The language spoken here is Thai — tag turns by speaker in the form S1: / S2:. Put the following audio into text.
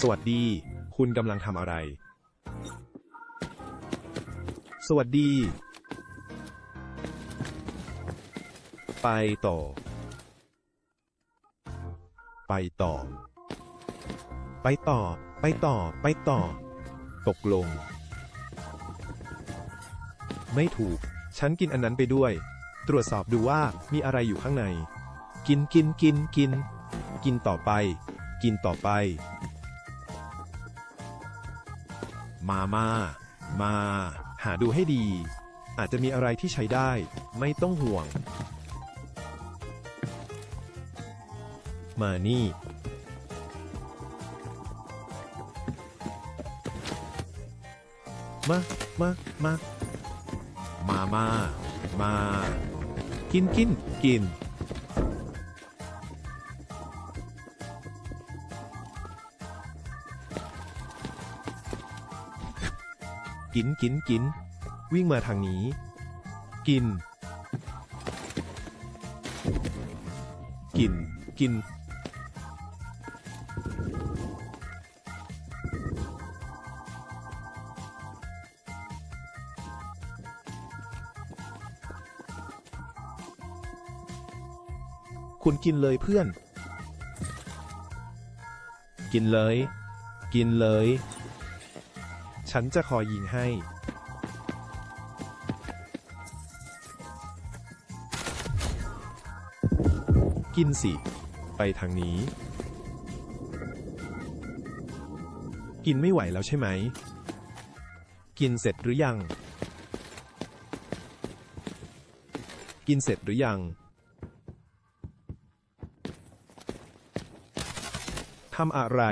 S1: สวัสดี คุณกำลังทำอะไร สวัสดี ไปต่อ ไปต่อ ไปต่อ ไปต่อ ไปต่อ ตกลง ไม่ถูก ฉันกินอันนั้นไปด้วย ตรวจสอบดูว่ามีอะไรอยู่ข้างใน กินกินกินกิน กินต่อไป กินต่อไป มามามา หาดูให้ดี อาจจะมีอะไรที่ใช้ได้ ไม่ต้องห่วง มานี่ มา มา มา มา มา มา กินกินกิน กินกินกิน วิ่งมาทางนี้ กิน กิน กิน คุณกินเลยเพื่อน กินเลย กินเลย ฉันจะคอยยิงให้ กินสิ ไปทางนี้ กินไม่ไหวแล้วใช่ไหม กินเสร็จหรือยัง กินเสร็จหรือยังทำอะไร